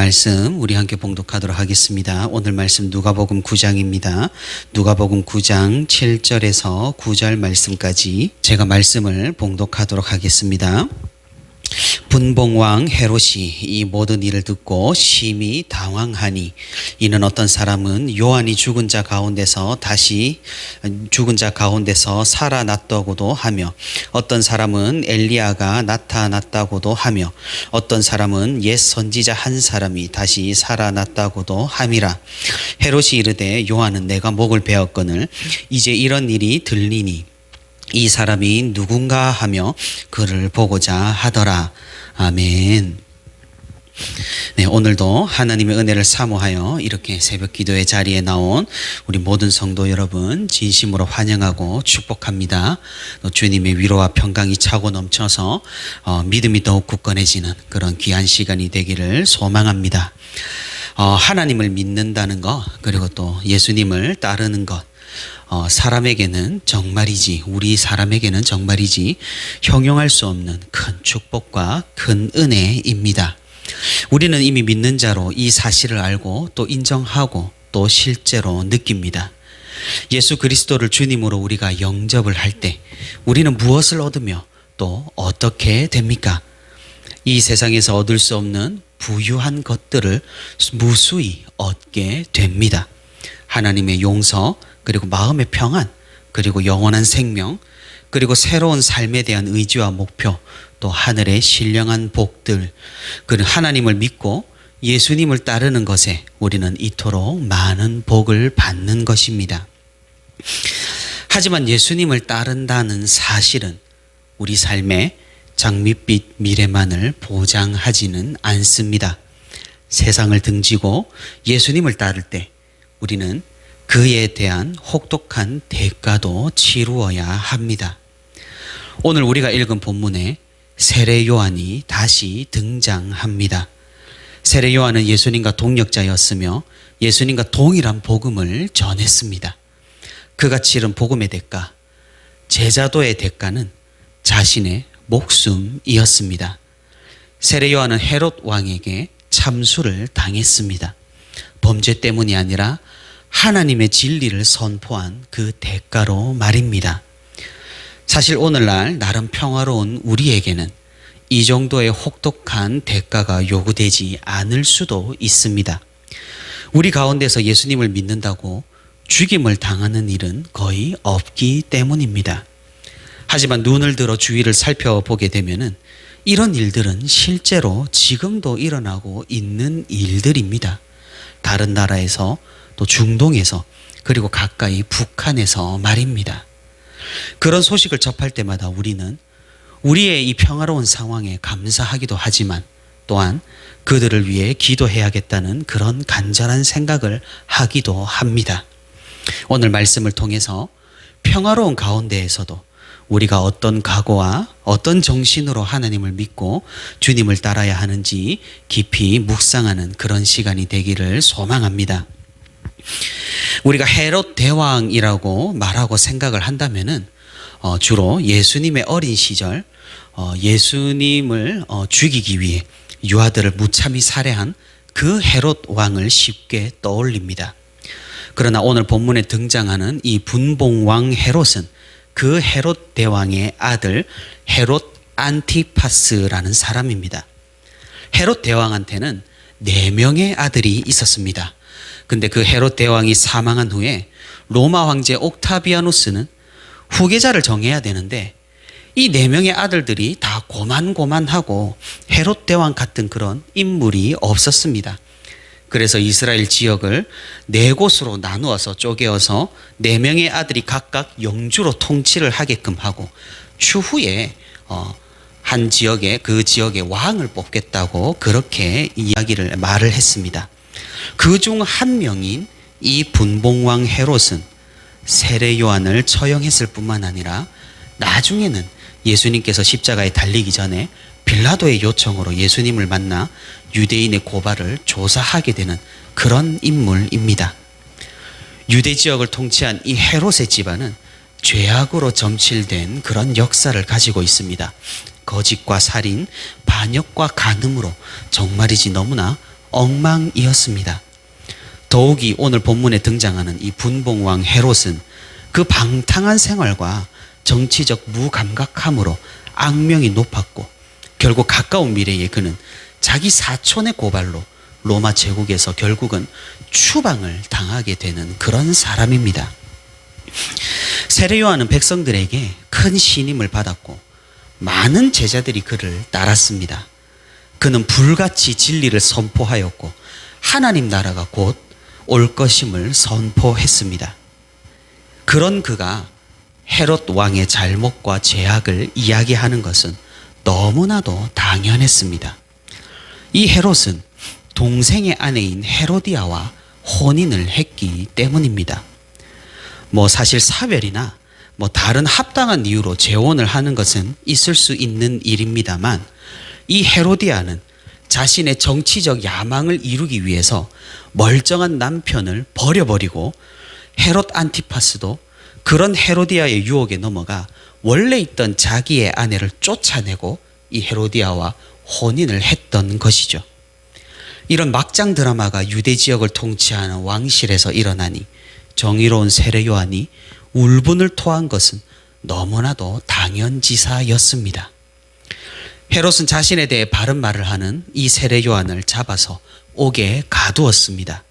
말씀 우리 함께 봉독하도록 하겠습니다. 오늘 말씀 누가복음 9장입니다. 누가복음 9장 7절에서 9절 말씀까지 제가 말씀을 봉독하도록 하겠습니다. 분봉왕 헤롯이 이 모든 일을 듣고 심히 당황하니 이는 어떤 사람은 요한이 죽은 자 가운데서 다시 죽은 자 가운데서 살아났다고도 하며 어떤 사람은 엘리야가 나타났다고도 하며 어떤 사람은 옛 선지자 한 사람이 다시 살아났다고도 함이라. 헤롯이 이르되 요한은 내가 목을 베었거늘 이제 이런 일이 들리니 이 사람이 누군가 하며 그를 보고자 하더라. 아멘. 네, 오늘도 하나님의 은혜를 사모하여 이렇게 새벽 기도의 자리에 나온 우리 모든 성도 여러분 진심으로 환영하고 축복합니다. 또 주님의 위로와 평강이 차고 넘쳐서 어, 믿음이 더욱 굳건해지는 그런 귀한 시간이 되기를 소망합니다. 어, 하나님을 믿는다는 것 그리고 또 예수님을 따르는 것 어, 사람에게는 정말이지, 우리 사람에게는 정말이지, 형용할 수 없는 큰 축복과 큰 은혜입니다. 우리는 이미 믿는 자로 이 사실을 알고 또 인정하고 또 실제로 느낍니다. 예수 그리스도를 주님으로 우리가 영접을 할 때 우리는 무엇을 얻으며 또 어떻게 됩니까? 이 세상에서 얻을 수 없는 부유한 것들을 무수히 얻게 됩니다. 하나님의 용서, 그리고 마음의 평안, 그리고 영원한 생명, 그리고 새로운 삶에 대한 의지와 목표, 또 하늘의 신령한 복들, 그리고 하나님을 믿고 예수님을 따르는 것에 우리는 이토록 많은 복을 받는 것입니다. 하지만 예수님을 따른다는 사실은 우리 삶의 장밋빛 미래만을 보장하지는 않습니다. 세상을 등지고 예수님을 따를 때 우리는 그에 대한 혹독한 대가도 치루어야 합니다. 오늘 우리가 읽은 본문에 세례 요한이 다시 등장합니다. 세례 요한은 예수님과 동력자였으며 예수님과 동일한 복음을 전했습니다. 그가 치른 복음의 대가, 제자도의 대가는 자신의 목숨이었습니다. 세례 요한은 헤롯 왕에게 참수를 당했습니다. 범죄 때문이 아니라 하나님의 진리를 선포한 그 대가로 말입니다. 사실 오늘날 나름 평화로운 우리에게는 이 정도의 혹독한 대가가 요구되지 않을 수도 있습니다. 우리 가운데서 예수님을 믿는다고 죽임을 당하는 일은 거의 없기 때문입니다. 하지만 눈을 들어 주위를 살펴보게 되면은 이런 일들은 실제로 지금도 일어나고 있는 일들입니다. 다른 나라에서 또 중동에서 그리고 가까이 북한에서 말입니다. 그런 소식을 접할 때마다 우리는 우리의 이 평화로운 상황에 감사하기도 하지만 또한 그들을 위해 기도해야겠다는 그런 간절한 생각을 하기도 합니다. 오늘 말씀을 통해서 평화로운 가운데에서도 우리가 어떤 각오와 어떤 정신으로 하나님을 믿고 주님을 따라야 하는지 깊이 묵상하는 그런 시간이 되기를 소망합니다. 우리가 헤롯 대왕이라고 말하고 생각을 한다면은 어, 주로 예수님의 어린 시절 어, 예수님을 어, 죽이기 위해 유아들을 무참히 살해한 그 헤롯 왕을 쉽게 떠올립니다. 그러나 오늘 본문에 등장하는 이 분봉왕 헤롯은 그 헤롯 대왕의 아들 헤롯 안티파스라는 사람입니다. 헤롯 대왕한테는 네 명의 아들이 있었습니다. 근데 그 헤롯 대왕이 사망한 후에 로마 황제 옥타비아누스는 후계자를 정해야 되는데 이 네 명의 아들들이 다 고만고만하고 헤롯 대왕 같은 그런 인물이 없었습니다. 그래서 이스라엘 지역을 네 곳으로 나누어서 쪼개어서 네 명의 아들이 각각 영주로 통치를 하게끔 하고 추후에 어, 한 지역에 그 지역의 왕을 뽑겠다고 그렇게 이야기를 말을 했습니다. 그 중 한 명인 이 분봉왕 헤롯은 세례 요한을 처형했을 뿐만 아니라 나중에는 예수님께서 십자가에 달리기 전에 빌라도의 요청으로 예수님을 만나 유대인의 고발을 조사하게 되는 그런 인물입니다. 유대 지역을 통치한 이 헤롯의 집안은 죄악으로 점칠된 그런 역사를 가지고 있습니다. 거짓과 살인, 반역과 간음으로 정말이지 너무나 엉망이었습니다. 더욱이 오늘 본문에 등장하는 이 분봉왕 헤롯은 그 방탕한 생활과 정치적 무감각함으로 악명이 높았고 결국 가까운 미래에 그는 자기 사촌의 고발로 로마 제국에서 결국은 추방을 당하게 되는 그런 사람입니다. 세례 요한은 백성들에게 큰 신임을 받았고 많은 제자들이 그를 따랐습니다. 그는 불같이 진리를 선포하였고 하나님 나라가 곧 올 것임을 선포했습니다. 그런 그가 헤롯 왕의 잘못과 죄악을 이야기하는 것은 너무나도 당연했습니다. 이 헤롯은 동생의 아내인 헤로디아와 혼인을 했기 때문입니다. 뭐 사실 사별이나 뭐 다른 합당한 이유로 재혼을 하는 것은 있을 수 있는 일입니다만 이 헤로디아는 자신의 정치적 야망을 이루기 위해서 멀쩡한 남편을 버려버리고 헤롯 안티파스도 그런 헤로디아의 유혹에 넘어가 원래 있던 자기의 아내를 쫓아내고 이 헤로디아와 혼인을 했던 것이죠. 이런 막장 드라마가 유대 지역을 통치하는 왕실에서 일어나니 정의로운 세례 요한이 울분을 토한 것은 너무나도 당연지사였습니다. 헤롯은 자신에 대해 바른 말을 하는 이 세례 요한을 잡아서 옥에 가두었습니다.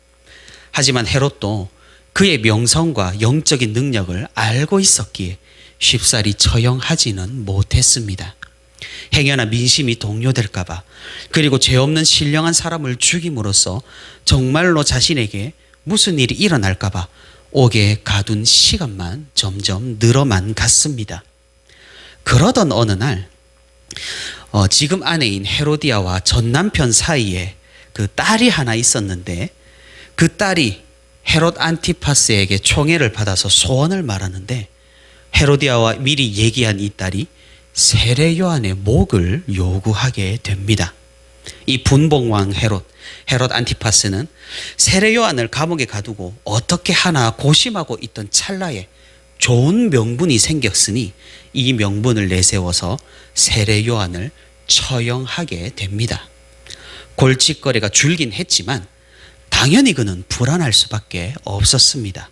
하지만 헤롯도 그의 명성과 영적인 능력을 알고 있었기에 쉽사리 처형하지는 못했습니다. 행여나 민심이 동요될까봐 그리고 죄 없는 신령한 사람을 죽임으로써 정말로 자신에게 무슨 일이 일어날까봐 옥에 가둔 시간만 점점 늘어만 갔습니다. 그러던 어느 날 어, 지금 아내인 헤로디아와 전 남편 사이에 그 딸이 하나 있었는데 그 딸이 헤롯 안티파스에게 총애를 받아서 소원을 말하는데 헤로디아와 미리 얘기한 이 딸이 세례 요한의 목을 요구하게 됩니다. 이 분봉왕 헤롯, 헤롯 안티파스는 세례 요한을 감옥에 가두고 어떻게 하나 고심하고 있던 찰나에 좋은 명분이 생겼으니 이 명분을 내세워서 세례 요한을 처형하게 됩니다. 골칫거리가 줄긴 했지만 당연히 그는 불안할 수밖에 없었습니다.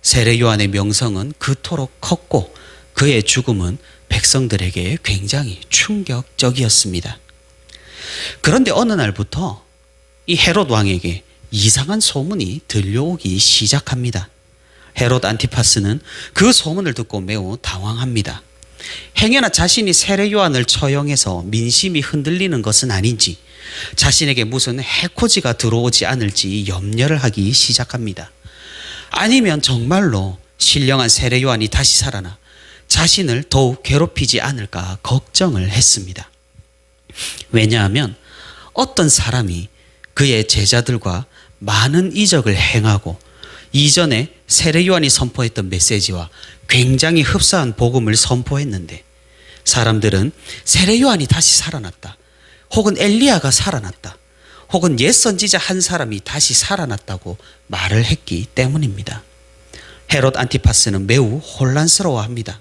세례 요한의 명성은 그토록 컸고 그의 죽음은 백성들에게 굉장히 충격적이었습니다. 그런데 어느 날부터 이 헤롯 왕에게 이상한 소문이 들려오기 시작합니다. 헤롯 안티파스는 그 소문을 듣고 매우 당황합니다. 행여나 자신이 세례 요한을 처형해서 민심이 흔들리는 것은 아닌지 자신에게 무슨 해코지가 들어오지 않을지 염려를 하기 시작합니다. 아니면 정말로 신령한 세례 요한이 다시 살아나 자신을 더욱 괴롭히지 않을까 걱정을 했습니다. 왜냐하면 어떤 사람이 그의 제자들과 많은 이적을 행하고 이전에 세례 요한이 선포했던 메시지와 굉장히 흡사한 복음을 선포했는데 사람들은 세례 요한이 다시 살아났다. 혹은 엘리야가 살아났다. 혹은 옛 선지자 한 사람이 다시 살아났다고 말을 했기 때문입니다. 헤롯 안티파스는 매우 혼란스러워 합니다.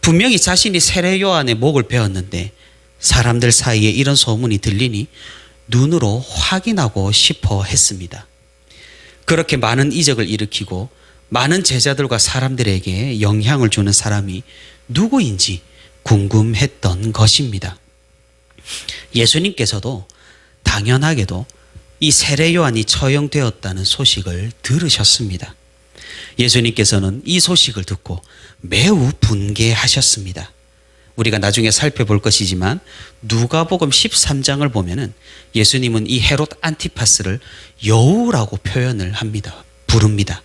분명히 자신이 세례 요한의 목을 베었는데 사람들 사이에 이런 소문이 들리니 눈으로 확인하고 싶어 했습니다. 그렇게 많은 이적을 일으키고 많은 제자들과 사람들에게 영향을 주는 사람이 누구인지 궁금했던 것입니다. 예수님께서도 당연하게도 이 세례 요한이 처형되었다는 소식을 들으셨습니다. 예수님께서는 이 소식을 듣고 매우 분개하셨습니다. 우리가 나중에 살펴볼 것이지만 누가복음 13장을 보면은 예수님은 이 헤롯 안티파스를 여우라고 표현을 합니다. 부릅니다.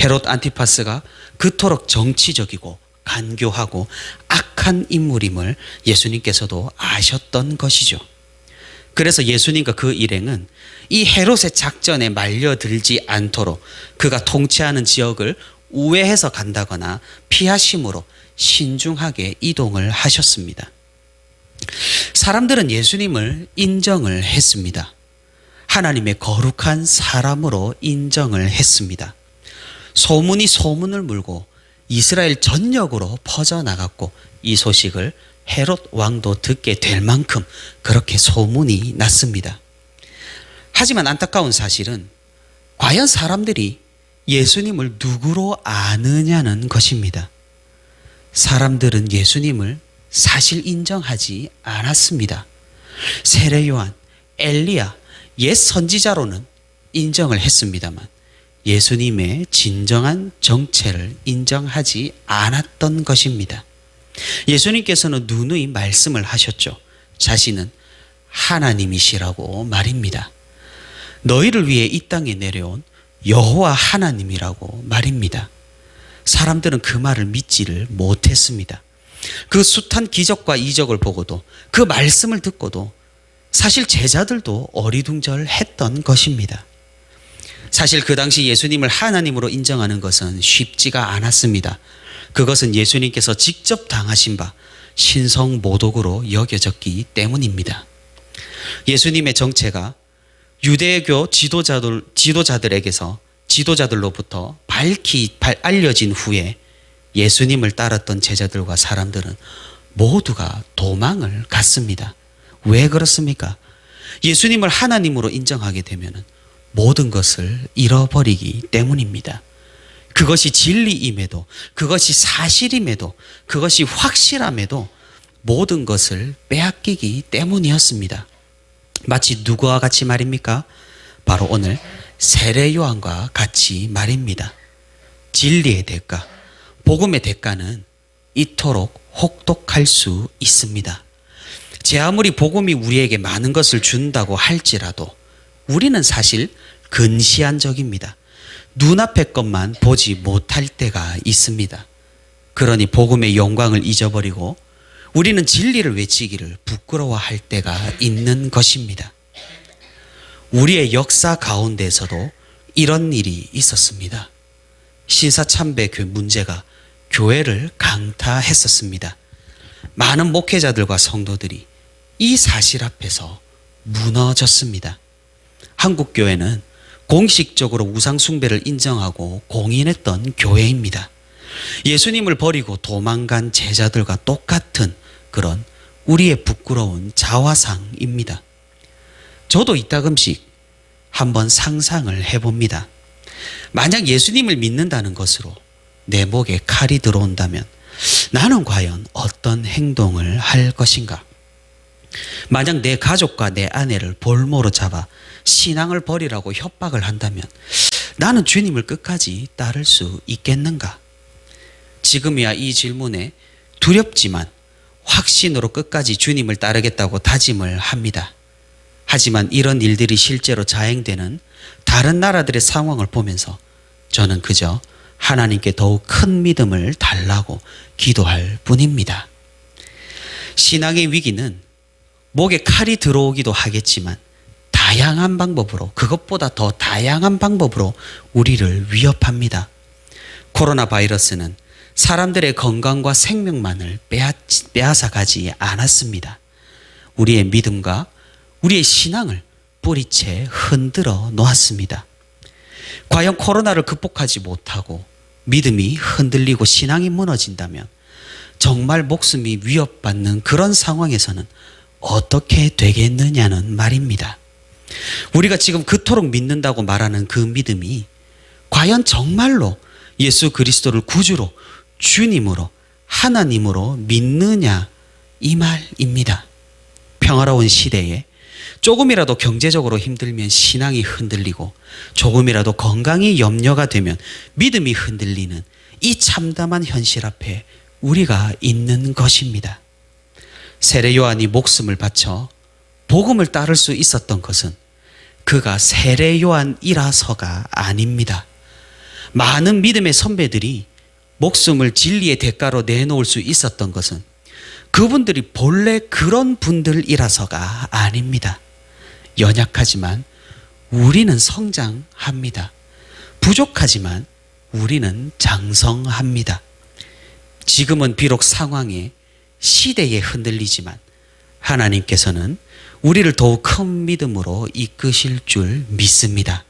헤롯 안티파스가 그토록 정치적이고 간교하고 악한 인물임을 예수님께서도 아셨던 것이죠. 그래서 예수님과 그 일행은 이 헤롯의 작전에 말려들지 않도록 그가 통치하는 지역을 우회해서 간다거나 피하심으로 신중하게 이동을 하셨습니다. 사람들은 예수님을 인정을 했습니다. 하나님의 거룩한 사람으로 인정을 했습니다. 소문이 소문을 물고 이스라엘 전역으로 퍼져나갔고 이 소식을 헤롯 왕도 듣게 될 만큼 그렇게 소문이 났습니다. 하지만 안타까운 사실은 과연 사람들이 예수님을 누구로 아느냐는 것입니다. 사람들은 예수님을 사실 인정하지 않았습니다. 세례 요한, 엘리야, 옛 선지자로는 인정을 했습니다만 예수님의 진정한 정체를 인정하지 않았던 것입니다. 예수님께서는 누누이 말씀을 하셨죠. 자신은 하나님이시라고 말입니다. 너희를 위해 이 땅에 내려온 여호와 하나님이라고 말입니다. 사람들은 그 말을 믿지를 못했습니다. 그 숱한 기적과 이적을 보고도 그 말씀을 듣고도 사실 제자들도 어리둥절했던 것입니다. 사실 그 당시 예수님을 하나님으로 인정하는 것은 쉽지가 않았습니다. 그것은 예수님께서 직접 당하신 바 신성 모독으로 여겨졌기 때문입니다. 예수님의 정체가 유대교 지도자들, 지도자들에게서 지도자들로부터 밝히 발- 알려진 후에 예수님을 따랐던 제자들과 사람들은 모두가 도망을 갔습니다. 왜 그렇습니까? 예수님을 하나님으로 인정하게 되면 모든 것을 잃어버리기 때문입니다. 그것이 진리임에도, 그것이 사실임에도, 그것이 확실함에도 모든 것을 빼앗기기 때문이었습니다. 마치 누구와 같이 말입니까? 바로 오늘 세례 요한과 같이 말입니다. 진리의 대가, 복음의 대가는 이토록 혹독할 수 있습니다. 제 아무리 복음이 우리에게 많은 것을 준다고 할지라도 우리는 사실 근시한 적입니다. 눈앞의 것만 보지 못할 때가 있습니다. 그러니 복음의 영광을 잊어버리고 우리는 진리를 외치기를 부끄러워할 때가 있는 것입니다. 우리의 역사 가운데서도 이런 일이 있었습니다. 신사참배 교 문제가 교회를 강타했었습니다. 많은 목회자들과 성도들이 이 사실 앞에서 무너졌습니다. 한국 교회는 공식적으로 우상 숭배를 인정하고 공인했던 교회입니다. 예수님을 버리고 도망간 제자들과 똑같은 그런 우리의 부끄러운 자화상입니다. 저도 이따금씩 한번 상상을 해봅니다. 만약 예수님을 믿는다는 것으로 내 목에 칼이 들어온다면 나는 과연 어떤 행동을 할 것인가? 만약 내 가족과 내 아내를 볼모로 잡아 신앙을 버리라고 협박을 한다면 나는 주님을 끝까지 따를 수 있겠는가? 지금이야 이 질문에 두렵지만 확신으로 끝까지 주님을 따르겠다고 다짐을 합니다. 하지만 이런 일들이 실제로 자행되는 다른 나라들의 상황을 보면서 저는 그저 하나님께 더욱 큰 믿음을 달라고 기도할 뿐입니다. 신앙의 위기는 목에 칼이 들어오기도 하겠지만 다양한 방법으로 그것보다 더 다양한 방법으로 우리를 위협합니다. 코로나 바이러스는 사람들의 건강과 생명만을 빼앗아 가지 않았습니다. 우리의 믿음과 우리의 신앙을 뿌리채 흔들어 놓았습니다. 과연 코로나를 극복하지 못하고 믿음이 흔들리고 신앙이 무너진다면 정말 목숨이 위협받는 그런 상황에서는 어떻게 되겠느냐는 말입니다. 우리가 지금 그토록 믿는다고 말하는 그 믿음이 과연 정말로 예수 그리스도를 구주로 주님으로 하나님으로 믿느냐 이 말입니다. 평화로운 시대에 조금이라도 경제적으로 힘들면 신앙이 흔들리고 조금이라도 건강이 염려가 되면 믿음이 흔들리는 이 참담한 현실 앞에 우리가 있는 것입니다. 세례 요한이 목숨을 바쳐 복음을 따를 수 있었던 것은 그가 세례 요한이라서가 아닙니다. 많은 믿음의 선배들이 목숨을 진리의 대가로 내놓을 수 있었던 것은 그분들이 본래 그런 분들이라서가 아닙니다. 연약하지만 우리는 성장합니다. 부족하지만 우리는 장성합니다. 지금은 비록 상황에 시대에 흔들리지만 하나님께서는 우리를 더욱 큰 믿음으로 이끄실 줄 믿습니다.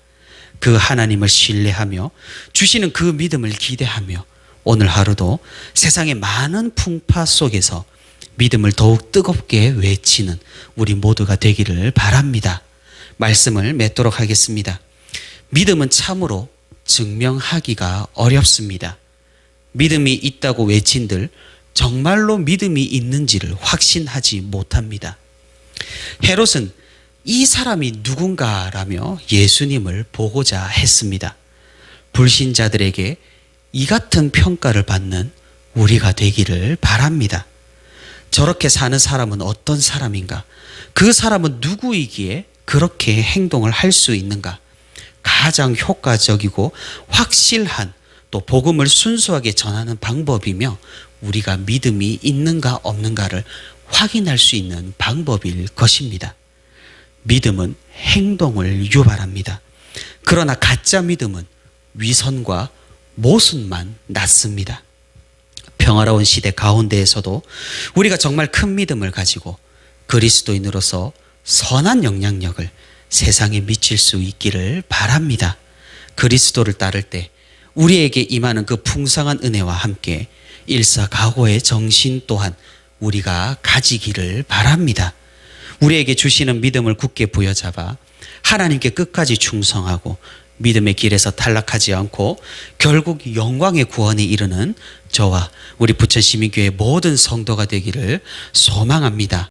그 하나님을 신뢰하며 주시는 그 믿음을 기대하며 오늘 하루도 세상의 많은 풍파 속에서 믿음을 더욱 뜨겁게 외치는 우리 모두가 되기를 바랍니다. 말씀을 맺도록 하겠습니다. 믿음은 참으로 증명하기가 어렵습니다. 믿음이 있다고 외친들 정말로 믿음이 있는지를 확신하지 못합니다. 헤롯은 이 사람이 누군가라며 예수님을 보고자 했습니다. 불신자들에게 이 같은 평가를 받는 우리가 되기를 바랍니다. 저렇게 사는 사람은 어떤 사람인가? 그 사람은 누구이기에 그렇게 행동을 할 수 있는가? 가장 효과적이고 확실한 또 복음을 순수하게 전하는 방법이며 우리가 믿음이 있는가 없는가를 확인할 수 있는 방법일 것입니다. 믿음은 행동을 유발합니다. 그러나 가짜 믿음은 위선과 모순만 낳습니다. 평화로운 시대 가운데에서도 우리가 정말 큰 믿음을 가지고 그리스도인으로서 선한 영향력을 세상에 미칠 수 있기를 바랍니다. 그리스도를 따를 때 우리에게 임하는 그 풍성한 은혜와 함께 일사각오의 정신 또한 우리가 가지기를 바랍니다. 우리에게 주시는 믿음을 굳게 부여잡아 하나님께 끝까지 충성하고 믿음의 길에서 탈락하지 않고 결국 영광의 구원에 이르는 저와 우리 부천시민교회 모든 성도가 되기를 소망합니다.